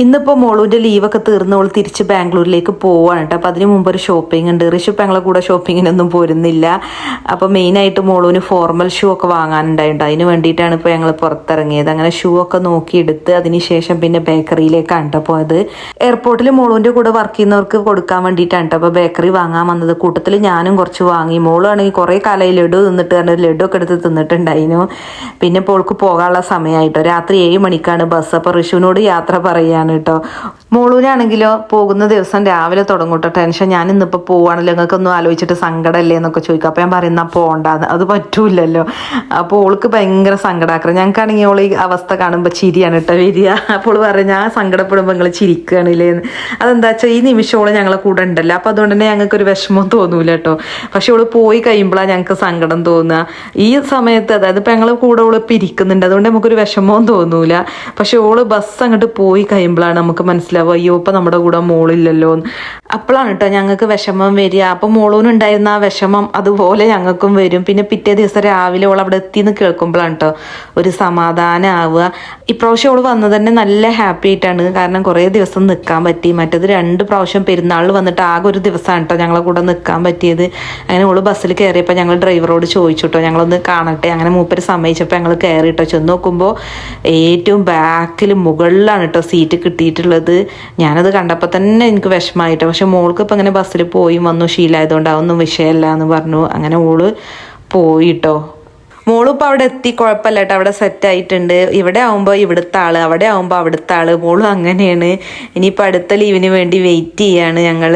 ഇന്നിപ്പോൾ മോളൂന്റെ ലീവൊക്കെ തീർന്ന് അവൾ തിരിച്ച് ബാംഗ്ലൂരിലേക്ക് പോവാണ് കേട്ടോ. അപ്പോൾ അതിന് മുമ്പ് ഒരു ഷോപ്പിംഗ് ഉണ്ട്. ഋഷു ഞങ്ങളെ കൂടെ ഷോപ്പിങ്ങിനൊന്നും പോരുന്നില്ല. അപ്പോൾ മെയിനായിട്ട് മോളൂന് ഫോർമൽ ഷൂ ഒക്കെ വാങ്ങാനുണ്ടായിട്ടുണ്ട്. അതിന് വേണ്ടിയിട്ടാണ് ഇപ്പോൾ ഞങ്ങൾ പുറത്തിറങ്ങിയത്. അങ്ങനെ ഷൂ ഒക്കെ നോക്കിയെടുത്ത് അതിന് ശേഷം പിന്നെ ബേക്കറിയിലേക്കാണ് കേട്ടോ പോയത്. എയർപോർട്ടിൽ മോളൂന്റെ കൂടെ വർക്ക് ചെയ്യുന്നവർക്ക് കൊടുക്കാൻ വേണ്ടിയിട്ടാണ് കേട്ടോ. അപ്പോൾ ബേക്കറി വാങ്ങാൻ വന്നത്. കൂട്ടത്തിൽ ഞാനും കുറച്ച് വാങ്ങി. മോളാണെങ്കിൽ കുറേ കാലമായി ലഡു തിന്നിട്ട് ഒരു ലഡു ഒക്കെ എടുത്ത് തിന്നിട്ടുണ്ടായിരുന്നു. പിന്നെ ഇപ്പോൾ പോകാനുള്ള സമയമായിട്ടോ. രാത്രി ഏഴ് മണിക്കാണ് ബസ്. അപ്പോൾ ഋഷുവിനോട് യാത്ര പറയാണ് കേട്ടോ. മോളൂരാണെങ്കിലോ പോകുന്ന ദിവസം രാവിലെ തുടങ്ങും കേട്ടോ ടെൻഷൻ. ഞാൻ ഇന്നിപ്പോൾ പോവാണല്ലോ. നിങ്ങൾക്കൊന്നും ആലോചിച്ചിട്ട് സങ്കടമല്ലേ എന്നൊക്കെ ചോദിക്കും. അപ്പോൾ ഞാൻ പറയുന്ന പോകണ്ടെന്ന് അത് പറ്റൂലല്ലോ. അപ്പോൾ ഓൾക്ക് ഭയങ്കര സങ്കടാക്കണം ഞങ്ങൾക്കാണെങ്കിൽ ഓൾ ഈ അവസ്ഥ കാണുമ്പോൾ ചിരിയാണ് കേട്ടോ വരിക. അപ്പോൾ പറയും ഞാൻ സങ്കടപ്പെടുമ്പോൾ നിങ്ങൾ ചിരിക്കുകയാണില്ലേ എന്ന്. അതെന്താ വെച്ചാൽ ഈ നിമിഷം ഓൾ ഞങ്ങളെ കൂടെ ഉണ്ടല്ലോ. അപ്പോൾ അതുകൊണ്ട് തന്നെ ഞങ്ങൾക്ക് ഒരു വിഷമം തോന്നൂല കേട്ടോ. പക്ഷെ ഓൾ പോയി കഴിയുമ്പോഴാണ് ഞങ്ങൾക്ക് സങ്കടം തോന്നുക ഈ സമയത്ത് അതായത് ഇപ്പം ഞങ്ങൾ കൂടെ ഓൾ ഇപ്പം ഇരിക്കുന്നുണ്ട്. അതുകൊണ്ട് നമുക്കൊരു വിഷമവും തോന്നൂല. പക്ഷെ ഓൾ ബസ് അങ്ങോട്ട് പോയി കഴിയുമ്പോഴാണ് നമുക്ക് മനസ്സിലാവുക അയ്യോ ഇപ്പം നമ്മുടെ കൂടെ മോളില്ലല്ലോ. അപ്പോഴാണ് കേട്ടോ ഞങ്ങൾക്ക് വിഷമം വരിക. അപ്പം മോളൂനുണ്ടായിരുന്ന ആ വിഷമം അതുപോലെ ഞങ്ങൾക്കും വരും. പിന്നെ പിറ്റേ ദിവസം രാവിലെ ഓൾ അവിടെ എത്തിയെന്ന് കേൾക്കുമ്പോഴാണ് കേട്ടോ ഒരു സമാധാനമാവുക ഇപ്രാവശ്യം ഓൾ വന്നത് തന്നെ നല്ല ഹാപ്പി ആയിട്ടാണ്. കാരണം കുറേ ദിവസം നിൽക്കാൻ പറ്റി. മറ്റേത് രണ്ട് പ്രാവശ്യം പെരുന്നാൾ വന്നിട്ട് ആകെ ഒരു ദിവസമാണ് കേട്ടോ ഞങ്ങളെ കൂടെ നിൽക്കാൻ പറ്റിയത്. അങ്ങനെ ഓൾ ബസ്സിൽ കയറിയപ്പോൾ ഞങ്ങൾ ഡ്രൈവറോട് ചോദിച്ചു കേട്ടോ ഞങ്ങളൊന്ന് കാണട്ടെ? അങ്ങനെ മൂപ്പര് സമ്മതിച്ചപ്പോൾ ഞങ്ങൾ കയറി കേട്ടോ ചെന്ന് നോക്കുമ്പോൾ ഏറ്റവും ബാക്കിൽ മുകളിലാണ് കേട്ടോ സീറ്റ് കിട്ടിയിട്ടുള്ളത്. ഞാനത് കണ്ടപ്പോൾ തന്നെ എനിക്ക് വിഷമമായിട്ടോ പക്ഷെ മോൾക്ക് ഇപ്പം ഇങ്ങനെ ബസ്സിൽ പോയി വന്നു ശീലമായതുകൊണ്ട് അതൊന്നും വിഷയമല്ല എന്ന് പറഞ്ഞു. അങ്ങനെ ഓൾ പോയിട്ടോ. മോളിപ്പോൾ അവിടെ എത്തി കുഴപ്പമില്ല കേട്ടോ. അവിടെ സെറ്റ് ആയിട്ടുണ്ട്. ഇവിടെ ആവുമ്പോൾ ഇവിടുത്തെ ആൾ അവിടെ ആവുമ്പോൾ അവിടുത്തെ ആൾ. മോളും അങ്ങനെയാണ്. ഇനിയിപ്പോൾ അടുത്ത ലീവിന് വേണ്ടി വെയിറ്റ് ചെയ്യാണ് ഞങ്ങൾ.